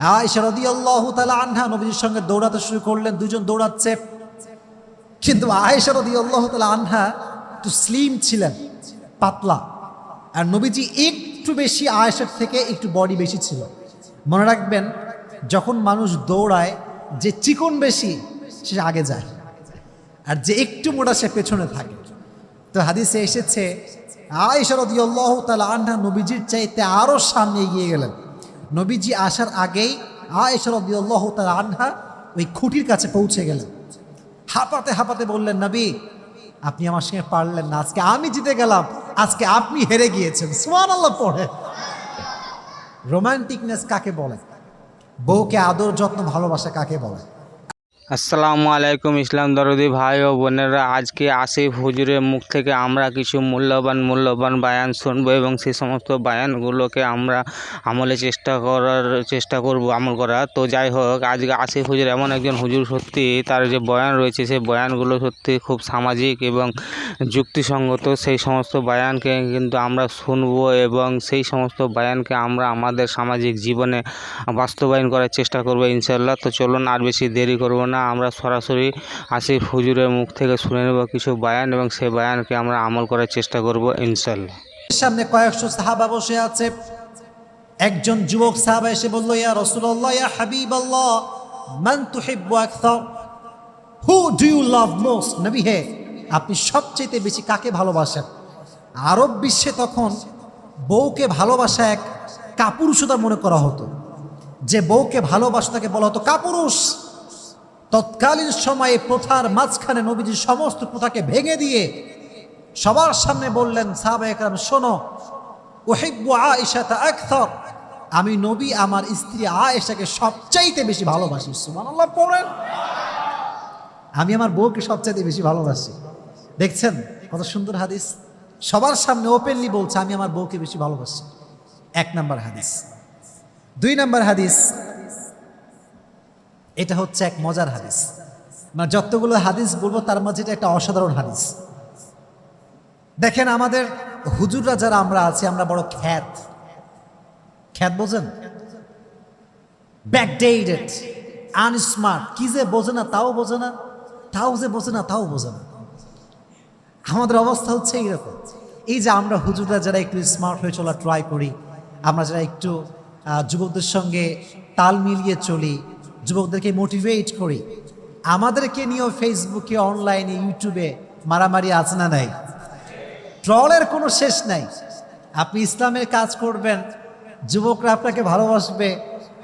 আয়েশা রাদিয়াল্লাহু তাআলা আনহা নবীজির সঙ্গে দৌড়াতে শুরু করলেন, দুজন দৌড়াচ্ছে। কিন্তু আয়েশা রাদিয়াল্লাহু তাআলা আনহা একটু স্লিম ছিলেন, পাতলা। আর নবীজি একটু বেশি আয়েশার থেকে একটু বডি বেশি ছিল। মনে রাখবেন, যখন মানুষ দৌড়ায়, যে চিকন বেশি, সে আগে যায়। আর যে একটু মোটা, সে পেছনে থাকে। তো হাদিসে এসেছে, আয়েশা রাদিয়াল্লাহু তাআলা আনহা নবীজির চাইতে আরও সামনে এগিয়ে গেলেন। নবীজি আসার আগেই আয়েশা রাদিয়াল্লাহু তাআলা আনহা ওই খুঁটির কাছে পৌঁছে গেলেন। হাঁপাতে হাঁপাতে বললেন, নবী, আপনি আমার সঙ্গে পারলেন না। আজকে আমি জিতে গেলাম। আজকে আপনি হেরে গিয়েছেন। সোয়ান আল্লাহ পড়ে। রোমান্টিকনেস কাকে বলে? বউকে আদর, যত্ন, ভালোবাসা কাকে বলে? আসসালামু আলাইকুম, ইসলাম দরদি ভাই ও বোনেরা। আজকে আসিফ হুজুরের মুখ থেকে আমরা কিছু মূল্যবান মূল্যবান বায়ান শুনব এবং সেই সমস্ত বায়ানগুলোকে আমরা আমলে চেষ্টা করার, চেষ্টা করব আমল করার। তো যাই হোক, আজকে আসিফ হুজুর এমন একজন হুজুর সত্যি, তার যে বয়ান রয়েছে সেই বয়ানগুলো সত্যি খুব সামাজিক এবং যুক্তিসঙ্গত। সেই সমস্ত বায়ানকে কিন্তু আমরা শুনব এবং সেই সমস্ত বায়ানকে আমরা আমাদের সামাজিক জীবনে বাস্তবায়ন করার চেষ্টা করব ইনশাল্লাহ তো চলুন, আর বেশি দেরি করব না। আমরা সরাসরি আসিফ হুজুরের মুখ থেকে শুনে নেব কিছু বায়ান এবং সেই বায়ানকে আমরা আমল করার চেষ্টা করব ইনশাল্লাহ সামনে কয়েকশো সাহাবা বসে আছে। একজন যুবক সাহাবা এসে বলল, ইয়া রসুল্লাহ ইয়া হাবিব আল্লাহ মান তুহিব্বু আকসার? Who do you love most নবী হে, আপনি সবচেয়ে বেশি কাকে ভালোবাসেন? আরব বিশ্বে তখন বউকে ভালোবাসা এক কাপুরুষতা মনে করা হতো। যে বউকে ভালোবাসা তাকে বলা হতো কাপুরুষ। তৎকালীন সময়ে প্রথার মাঝখানে নবীজির সমস্ত প্রথাকে ভেঙে দিয়ে সবার সামনে বললেন, সাহাবা একরাম, শোনো ওহিব্বু আয়েশা তা আকথর আমি নবী, আমার স্ত্রী আয়েশাকে সবচাইতে বেশি ভালোবাসি। সুবহানাল্লাহ, পড়েন। আমি আমার বউকে সবচাইতে বেশি ভালোবাসি। দেখছেন কত সুন্দর হাদিস? সবার সামনে ওপেনলি বলছে, আমি আমার বউকে বেশি ভালোবাসি। এক নাম্বার হাদিস। দুই নাম্বার হাদিস এটা হচ্ছে এক মজার হাদিস। মানে যতগুলো হাদিস বলব, তার মাঝে এটা একটা অসাধারণ হাদিস। দেখেন আমাদের হুজুররা যারা আমরা আছি, আমরা বড় খ্যাত। খ্যাত বোঝেন? ব্যাকডেটেড আনস্মার্ট কি যে বোঝে না, তাও বোঝে না, তাও যে বোঝে না, তাও বোঝে না। আমাদের অবস্থা হচ্ছে এইরকম। এই যে আমরা হুজুররা যারা একটু স্মার্ট হয়ে চলা ট্রাই করি, আমরা যারা একটু যুবকদের সঙ্গে তাল মিলিয়ে চলি যুবকদেরকে মোটিভেট করি। আমাদেরকে নিয়েও ফেসবুকে অনলাইনে ইউটিউবে মারামারি আছে না নাই? ট্রলের কোনো শেষ নাই। আপনি ইসলামের কাজ করবেন, যুবকরা আপনাকে ভালোবাসবে,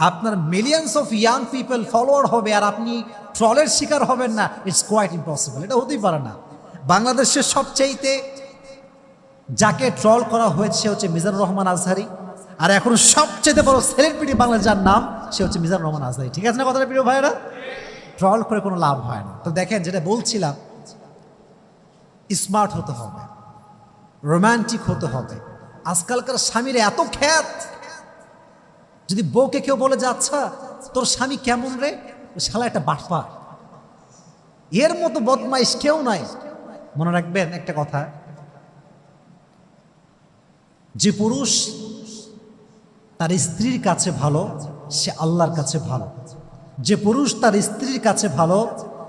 আপনার millions of young people follower হবে, আর আপনি ট্রলের শিকার হবেন না। ইটস কোয়াইট ইম্পসিবল এটা হতেই পারে না। বাংলাদেশের সবচাইতে যাকে ট্রল করা হয়েছে হচ্ছে মিজানুর রহমান আজহারি। আর এখন সবচেয়ে বড় সেলিব্রিটি বাংলা যার নাম, সে হচ্ছে মিজান রহমান আজহারি। ঠিক আছে না কথাটা প্রিয় ভাইয়েরা? ট্রল করে কোনো লাভ হয় না। তো দেখেন, যেটা বলছিলাম স্মার্ট হতে হবে রোমান্টিক হতে হবে। আজকালকার স্বামীর এত খ্যাত, যদি বউকে কেউ বলে, যে আচ্ছা তোর স্বামী কেমন রে? শালা একটা বাটপা এর মতো বদমাইশ কেউ নাই। মনে রাখবেন একটা কথা, যে পুরুষ তার স্ত্রীর কাছে ভালো, সে আল্লাহর কাছে ভালো। যে পুরুষ তার স্ত্রীর কাছে ভালো,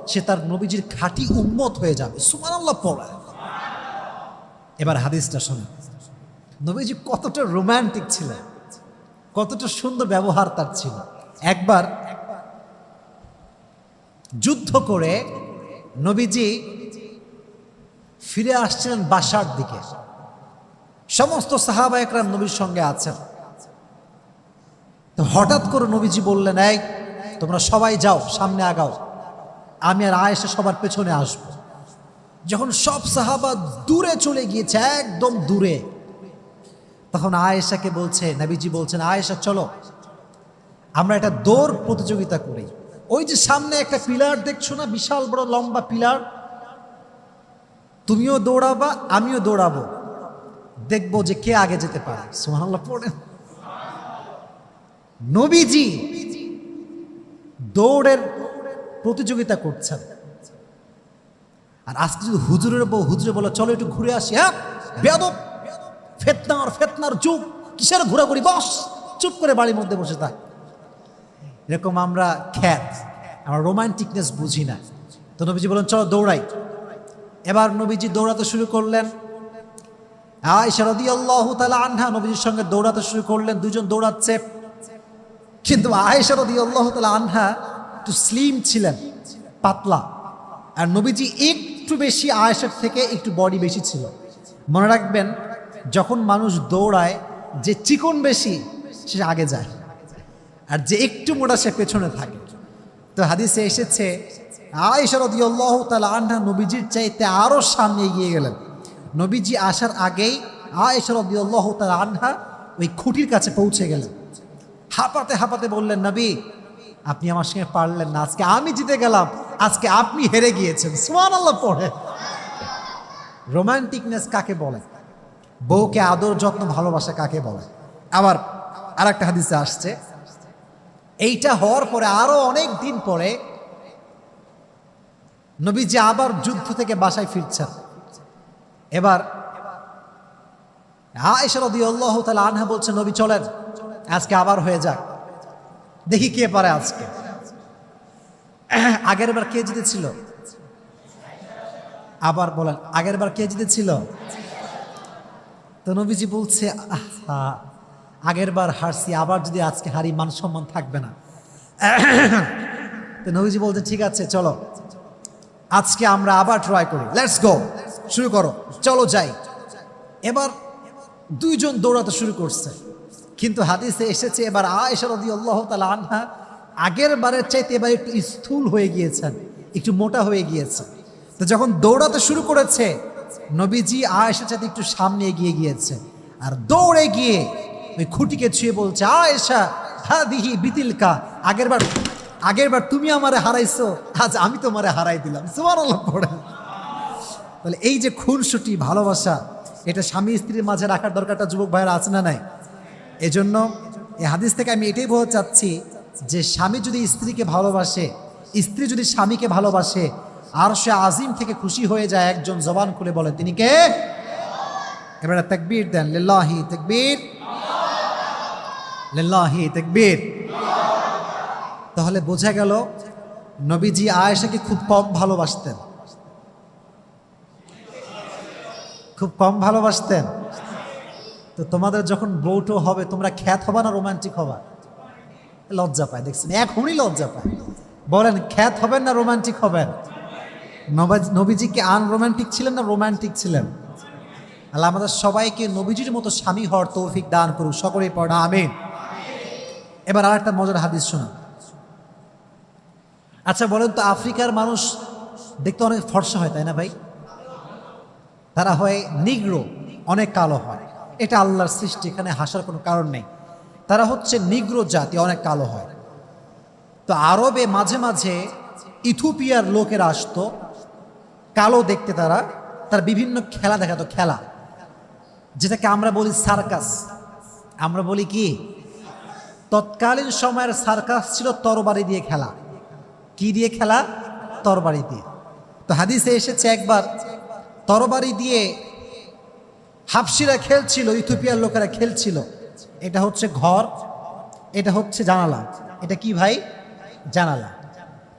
সে তার নবীজির খাঁটি উম্মত হয়ে যাবে। সুমান আল্লাহ পড়ে। এবার হাদিসটা শোনেন নবীজি কতটা রোমান্টিক ছিলেন, কতটা সুন্দর ব্যবহার তার ছিল। একবার যুদ্ধ করে নবীজি ফিরে আসছিলেন বাসার দিকে। সমস্ত সাহাবা একরাম নবীর সঙ্গে আছেন। তো হঠাৎ করে নবীজি বললেন, এই, তোমরা সবাই যাও, সামনে আগাও। আমি আর আয়েশা সবার পেছনে আসব। যখন সব সাহাবা দূরে চলে গিয়েছে, একদম দূরে, তখন আয়েশাকে বলছে, নবীজি বলছেন, আয়েশা, চলো। আমরা একটা দৌড় প্রতিযোগিতা করি। ওই যে সামনে একটা পিলার দেখছ না, বিশাল বড় লম্বা পিলার? তুমিও দৌড়াবা, আমিও দৌড়াবো। দেখব যে কে আগে যেতে পারে। সুবহানাল্লাহ, পড়েন। নবীজি দৌড়ের প্রতিযোগিতা করছেন। আর আজকে যদি হুজুরের বউ, হুজুরে বলে, চলো একটু ঘুরে আসি হ্যাঁ? বেদব ফেতনার ফেতনার যুগ। কিসের ঘোরাঘুরি? বস, চুপ করে বাড়ির মধ্যে বসে থাক। এরকম আমরা খ্যাত। আমরা রোমান্টিকনেস বুঝি না। তো নবীজি বলেন, চলো দৌড়াই। এবার নবীজি দৌড়াতে শুরু করলেন। আয়সা রাদিয়াল্লাহু তাআলা আনহা নবীজির সঙ্গে দৌড়াতে শুরু করলেন। দুজন দৌড়াচ্ছে। কিন্তু আয়েশা রাদিয়াল্লাহু তালা আনহা একটু স্লিম ছিলেন, পাতলা। আর নবীজি একটু বেশি আয়েশার থেকে একটু বডি বেশি ছিল। মনে রাখবেন, যখন মানুষ দৌড়ায়, যে চিকন বেশি, সে আগে যায়। আর যে একটু মোটা, সে পেছনে থাকে। তো হাদিসে এসেছে, আয়েশা রাদিয়াল্লাহু তালা আনহা নবীজির চাইতে আরও সামনে এগিয়ে গেলেন। নবীজি আসার আগেই আয়েশা রাদিয়াল্লাহু তাআলা আনহা ওই খুঁটির কাছে পৌঁছে গেলেন। হাঁপাতে হাঁপাতে বললেন, নবী, আপনি আমার সঙ্গে পারলেন না। আজকে আমি জিতে গেলাম। আজকে আপনি হেরে গিয়েছেন। সুমান আল্লাহ পড়ে। রোমান্টিকনেস কাকে বলে? বউকে আদর, যত্ন, ভালোবাসা কাকে বলে? আবার আর একটা হাদিসে আসছে। এইটা হওয়ার পরে আরও অনেক দিন পরে নবীজি আবার যুদ্ধ থেকে বাসায় ফিরছেন। এবার আয়েশা রাদিয়াল্লাহু তাআলা আনহা বলছে, নবী, চলেন। আজকে আবার হয়ে যাক। দেখি কে পারে আজকে। আগের বার কে জিতেছিল? আবার বলেন, আগের বার কে জিতেছিল? তো নবীজি বলছে আগের বার হারছি, আবার যদি আজকে হারি মান সম্মান থাকবে না। তো নবীজি বলছে, ঠিক আছে, চলো। আজকে আমরা আবার ট্রাই করি। লেটস গো শুরু করো। চলো যাই। এবার দুইজন দৌড়াতে শুরু করছে। কিন্তু হাদিসে এসেছে, এবার আয়েশা রাদিয়াল্লাহু তাআলা আনহা আগের বারের চাইতে এবার একটু স্থূল হয়ে গিয়েছেন, একটু মোটা হয়ে গিয়েছে। তো যখন দৌড়াতে শুরু করেছে, নবীজি আয়েশার চাইতে একটু সামনে এগিয়ে গিয়েছে আর দৌড়ে গিয়ে ওই খুঁটিকে ছুঁয়ে বলছে, আয়েশা হা দিহি বিতিলকা, আগের বার আগের বার তুমি আমারে হারাইছো, আজ আমি তোমারে হারাই দিলাম। সুবহানাল্লাহ পড়ে তাহলে এই যে খুনসুটি, ভালোবাসা, এটা স্বামী স্ত্রীর মাঝে রাখার দরকারটা যুবক ভাইয়েরা আছে না নাই? এজন্য এই হাদিস থেকে আমি এটাই বলতে চাচ্ছি যে স্বামী যদি স্ত্রীকে ভালোবাসে, স্ত্রী যদি স্বামীকে ভালোবাসে, আর সে আজিম থেকে খুশি হয়ে যায় একজন জবান খুলে বলে, তিনি কে? এবারে তাকবীর দেন, লিল্লাহি তাকবীর। লিল্লাহি তাকবীর। তাহলে বোঝা গেল নবীজি আয়েশাকে খুব কম ভালোবাসতেন। খুব কম ভালোবাসতেন। তো তোমাদের যখন বউটো হবে, তোমরা খ্যাত হবা না রোমান্টিক হবা? লজ্জা পায়, দেখছেন? এখনই লজ্জা পায়। বলেন, খ্যাত হবেন না রোমান্টিক হবেন? নবাজ- কি আন রোমান্টিক ছিলেন না রোমান্টিক ছিলেন? আল্লাহ আমাদের সবাইকে নবীজির মতো স্বামী হওয়ার তৌফিক দান করুক। সকলেই পড়া, আমিন। এবার আর একটা মজার হাদিস শোনা আচ্ছা বলেন তো, আফ্রিকার মানুষ দেখতে অনেক ফর্সা হয়, তাই না ভাই? তারা হয় নিগ্রো, অনেক কালো হয়। এটা আল্লাহর সৃষ্টি, এখানে হাসার কোনো কারণ নেই। তারা হচ্ছে নিগ্রো জাতি, অনেক কালো হয়। তো আরবে মাঝে মাঝে ইথোপিয়ার লোকেরা আসতো, কালো দেখতে তারা, তার বিভিন্ন খেলা দেখাতো খেলা। যেটাকে আমরা বলি সার্কাস। আমরা বলি কি? তৎকালীন সময়ের সার্কাস ছিল তরবারি দিয়ে খেলা। কি দিয়ে খেলা? তরবারি দিয়ে। তো হাদিসে এসেছে একবার, তরবারি দিয়ে হাফসিরা খেলছিল ইথোপিয়ার লোকেরা খেলছিল। এটা হচ্ছে ঘর, এটা হচ্ছে জানালা। এটা কি ভাই? জানালা।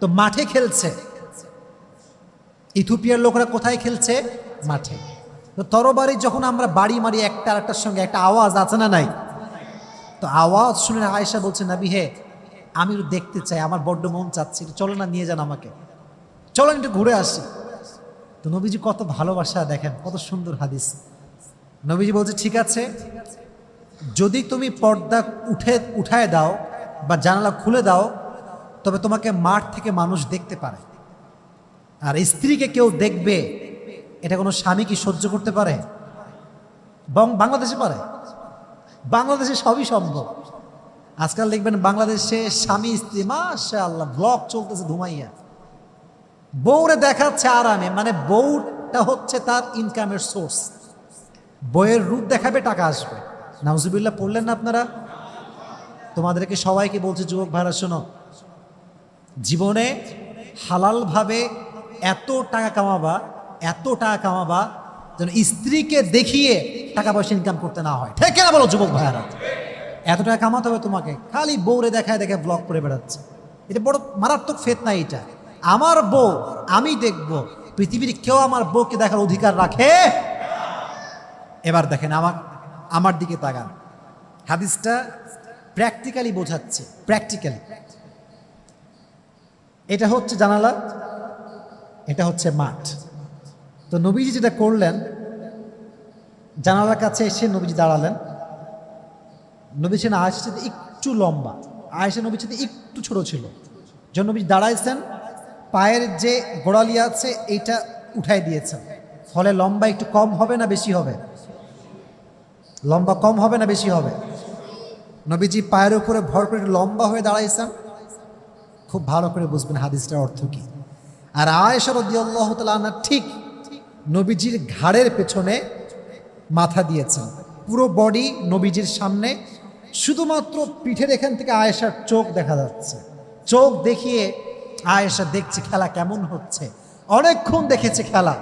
তো মাঠে খেলছে। ইথোপিয়ার লোকেরা কোথায় খেলছে? মাঠে। তো তরবারি যখন আমরা বাড়ি মারি একটা আরেকটার সঙ্গে, একটা আওয়াজ আছে না নাই? তো আওয়াজ শুনে আয়েশা বলছে, নাবি, হে, আমি দেখতে চাই, আমার বড্ড মন চাচ্ছে চলো না, নিয়ে যান আমাকে। চলো একটু ঘুরে আসি। তো নবীজি কত ভালোবাসা দেখেন, কত সুন্দর হাদিস। নবীজি বলছে, ঠিক আছে। যদি তুমি পর্দা উঠে, উঠায় দাও বা জানালা খুলে দাও, তবে তোমাকে মাঠ থেকে মানুষ দেখতে পারে। আর স্ত্রীকে কেউ দেখবে, এটা কোনো স্বামী কি সহ্য করতে পারে? বাংলাদেশে পারে। বাংলাদেশে সবই সম্ভব। আজকাল দেখবেন বাংলাদেশে স্বামী, স্ত্রী মাশা আল্লাহ ব্লগ চলতেছে ধুমাইয়া বউরে দেখাচ্ছে আরামে মানে বউটা হচ্ছে তার ইনকামের সোর্স বইয়ের রূপ দেখাবে, টাকা আসবে। নাউজুবিল্লাহ, পড়লেন না আপনারা? তোমাদেরকে সবাইকে বলছে, যুবক ভাইরা, শোনো। জীবনে হালালভাবে এত টাকা কামাবা, এত টাকা কামাবা, যেন স্ত্রীকে দেখিয়ে টাকা পয়সা ইনকাম করতে না হয়। ঠিক না বলো, যুবক ভাইয়ারা এত টাকা কামাতে হবে তোমাকে। খালি বউরে দেখায় দেখে ব্লগ করে বেড়াচ্ছে। এটা বড় মারাত্মক ফেত না এটা। আমার বউ, আমি দেখব, পৃথিবীর কেউ আমার বউকে দেখার অধিকার রাখে? এবার দেখেন আমার আমার দিকে তাকান। হাদিসটা প্র্যাকটিক্যালি বোঝাচ্ছে প্র্যাকটিক্যালি এটা হচ্ছে জানালা, এটা হচ্ছে মাঠ। তো নবীজি যেটা করলেন, জানালার কাছে এসে নবীজি দাঁড়ালেন। নবী আয়েশার সাথে একটু লম্বা, আয়েশা নবীর সাথে একটু ছোট ছিল। যখন নবী দাঁড়াইছেন, পায়ের যে গোড়ালি আছে, এইটা উঠাই দিয়েছেন। ফলে লম্বা একটু কম হবে না, বেশি হবে? লম্বা কম হবে না বেশি হবে? নবীজি পায়ের উপরে ভর করে লম্বা হয়ে দাঁড়াইছেন। খুব ভালো করে বুঝবেন হাদিসটার অর্থ কি। আর আয়েশা রদিয়াল্লাহ তালা ঠিক নবীজির ঘাড়ের পেছনে মাথা দিয়েছেন। পুরো বডি নবীজির সামনে, শুধুমাত্র পিঠের এখান থেকে আয়েশার চোখ দেখা যাচ্ছে। চোখ দেখিয়ে আয়েশা দেখছে খেলা কেমন হচ্ছে। অনেকক্ষণ দেখেছে খেলা।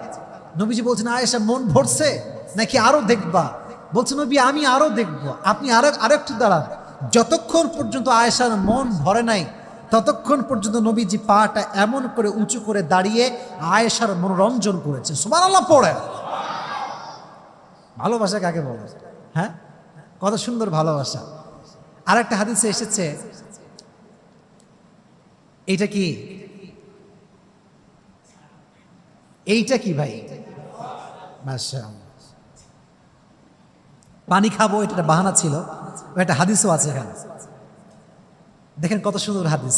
নবীজি বলছেন, আয়েশা, মন ভরছে? নাকি আরও দেখবা? বলছে নবী, আমি আরও দেখব। আপনি আরও, আরেকটু দাঁড়ান। যতক্ষণ পর্যন্ত আয়েশার মন ভরে নাই, ততক্ষণ পর্যন্ত নবীজি পাটা এমন করে উঁচু করে দাঁড়িয়ে আয়েশার মনোরঞ্জন করেছে। সুবহানাল্লাহ, পড়ে। ভালোবাসা কাকে বলে? হ্যাঁ? কত সুন্দর ভালোবাসা। আর একটা হাদিসে এসেছে, এইটা কি? এইটা কি ভাই? মাশাআল্লাহ। পানি খাব, এটা একটা বাহানা ছিল। একটা হাদিসও আছে এখানে। দেখেন কত সুন্দর হাদিস।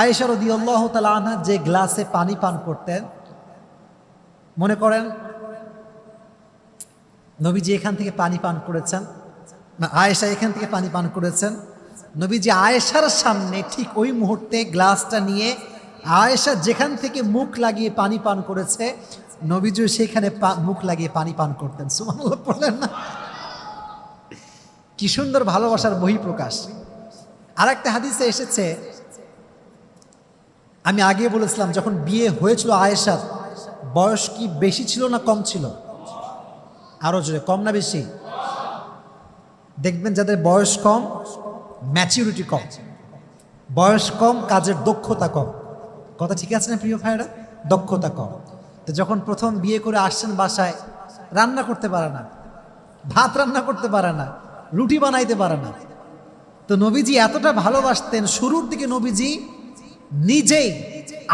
আয়েশা রদিয়াল্লাহু তাআলা আনহা যে গ্লাসে পানি পান করতেন, মনে করেন, নবীজি এখান থেকে পানি পান করেছেন না আয়েশা এখান থেকে পানি পান করেছেন। নবীজি আয়েশার সামনে ঠিক ওই মুহূর্তে গ্লাসটা নিয়ে আয়েশা যেখান থেকে মুখ লাগিয়ে পানি পান করেছে, নবীজিও সেখানে মুখ লাগিয়ে পানি পান করতেন। সুবহানাল্লাহ বললেন না। কি সুন্দর ভালোবাসার বহিঃপ্রকাশ। আর একটা হাদিসে এসেছে, আমি আগে বলেছিলাম, যখন বিয়ে হয়েছিল আয়েশার, বয়স কি বেশি ছিল না কম ছিল? আরও জোরে, কম না বেশি? দেখবেন যাদের বয়স কম ম্যাচিউরিটি কম। বয়স কম, কাজের দক্ষতা কম। কথা ঠিক আছে না প্রিয় ভাইরা দক্ষতা কম। তো যখন প্রথম বিয়ে করে আসছেন বাসায়, রান্না করতে পারে না। ভাত রান্না করতে পারে না। রুটি বানাইতে পারে না। তো নবীজি এতটা ভালোবাসতেন, শুরুর দিকে নবীজি নিজেই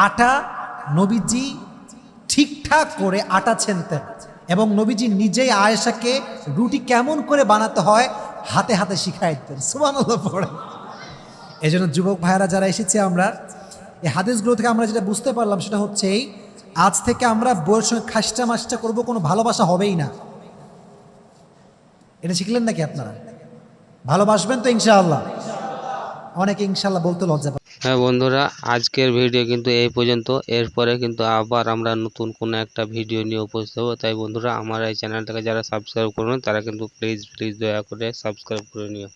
আটা নবীজি ঠিকঠাক করে আটা ছেনতেন এবং নবীজি নিজেই আয়েশাকে রুটি কেমন করে বানাতে হয় হাতে হাতে শিখাই দিতেন সুবহানাল্লাহ পড়ে। এই জন্য যুবক ভাইয়েরা যারা এসেছে আমরা, এই হাদিসগুলো থেকে আমরা যেটা বুঝতে পারলাম সেটা হচ্ছে এই, আজ থেকে আমরা বইয়ের সঙ্গে খাসটা মাসটা করব কোনো ভালোবাসা হবেই না। এটা শিখলেন নাকি আপনারা? ভালোবাসবেন তো ইনশাআল্লাহ। অনেকে ইনশাআল্লাহ বলতে লজ্জা পাবে হ্যাঁ বন্ধুরা, আজকের ভিডিও কিন্তু এই পর্যন্ত। এরপরে কিন্তু আবার আমরা নতুন কোনো একটা ভিডিও নিয়ে উপস্থিত হব। তাই বন্ধুরা, আমার এই চ্যানেলটাকে যারা সাবস্ক্রাইব করবেন তারা কিন্তু প্লিজ প্লিজ দয়া করে সাবস্ক্রাইব করে নিও।